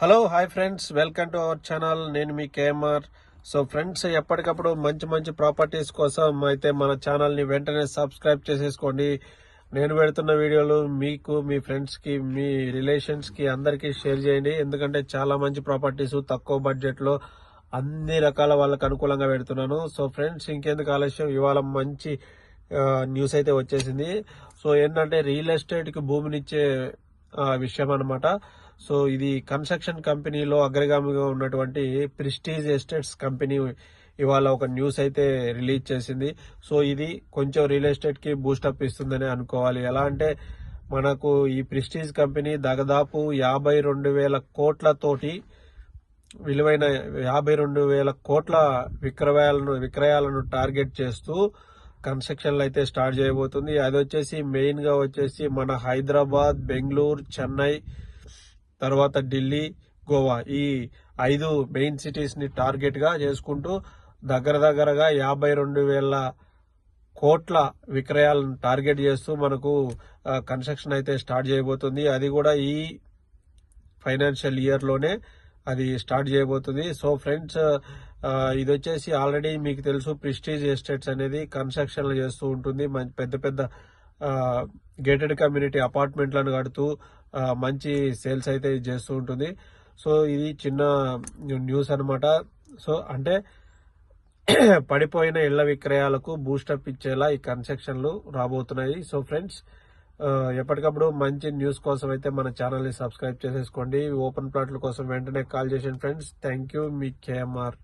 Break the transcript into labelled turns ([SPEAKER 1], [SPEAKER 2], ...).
[SPEAKER 1] Hello hi friends welcome to our channel నేను మీ KMR so friends ఎప్పటికప్పుడు మంచి మంచి ప్రాపర్టీస్ కోసం అయితే మన ఛానల్ని వెంటనే సబ్స్క్రైబ్ చేసేసుకోండి. నేను పెడుతున్న వీడియోలు మీకు మీ ఫ్రెండ్స్కి మీ రిలేషన్స్కి అందరికీ షేర్ చేయండి. ఎందుకంటే చాలా మంచి ప్రాపర్టీస్ తక్కువ బడ్జెట్లో అన్ని రకాల వాళ్ళకు అనుకూలంగా పెడుతున్నాను. సో ఫ్రెండ్స్ ఇంకెందుకు ఆలస్యం? ఇవాళ మంచి న్యూస్ అయితే వచ్చేసింది. సో ఏంటంటే రియల్ ఎస్టేట్కి భూమినిచ్చే విషయం అనమాట సో ఇది కన్స్ట్రక్షన్ కంపెనీలో అగ్రగామిగా ఉన్నటువంటి ప్రిస్టీజ్ ఎస్టేట్స్ కంపెనీ ఇవాళ ఒక న్యూస్ అయితే రిలీజ్ చేసింది. సో ఇది కొంచెం రియల్ ఎస్టేట్కి బూస్టప్ ఇస్తుందని అనుకోవాలి. ఎలా అంటే మనకు ఈ ప్రిస్టీజ్ కంపెనీ దాదాపు యాభై రెండు వేల కోట్లతోటి విలువైన యాభై రెండు వేల కోట్ల విక్రయాలను విక్రయాలను టార్గెట్ చేస్తూ కన్స్ట్రక్షన్లు అయితే స్టార్ట్ చేయబోతుంది. అది వచ్చేసి మెయిన్గా వచ్చేసి మన హైదరాబాద్ బెంగళూరు చెన్నై తర్వాత ఢిల్లీ గోవా ఈ ఐదు మెయిన్ సిటీస్ని టార్గెట్గా చేసుకుంటూ దగ్గర దగ్గరగా యాభై రెండు వేల కోట్ల విక్రయాలను టార్గెట్ చేస్తూ మనకు కన్స్ట్రక్షన్ అయితే స్టార్ట్ చేయబోతుంది. అది కూడా ఈ ఫైనాన్షియల్ ఇయర్లోనే అది స్టార్ట్ చేయబోతుంది. సో ఫ్రెండ్స్ ఇది వచ్చేసి ఆల్రెడీ మీకు తెలుసు ప్రిస్టీజ్ ఎస్టేట్స్ అనేది కన్స్ట్రక్షన్లు చేస్తూ ఉంటుంది. మంచి పెద్ద పెద్ద గేటెడ్ కమ్యూనిటీ అపార్ట్మెంట్లను కడుతూ మంచి సేల్స్ అయితే చేస్తూ ఉంటుంది. సో ఇది చిన్న న్యూస్ అన్నమాట. సో అంటే పడిపోయిన ఇళ్ళ విక్రయాలకు బూస్టప్ ఇచ్చేలా ఈ కన్స్ట్రక్షన్లు రాబోతున్నాయి. సో ఫ్రెండ్స్ ఎప్పటికప్పుడు మంచి న్యూస్ కోసం అయితే మన ఛానల్ని సబ్స్క్రైబ్ చేసేసుకోండి. ఓపెన్ ప్లాట్ల కోసం వెంటనే కాల్ చేసిన ఫ్రెండ్స్. థ్యాంక్ యూ మీ కేఎంఆర్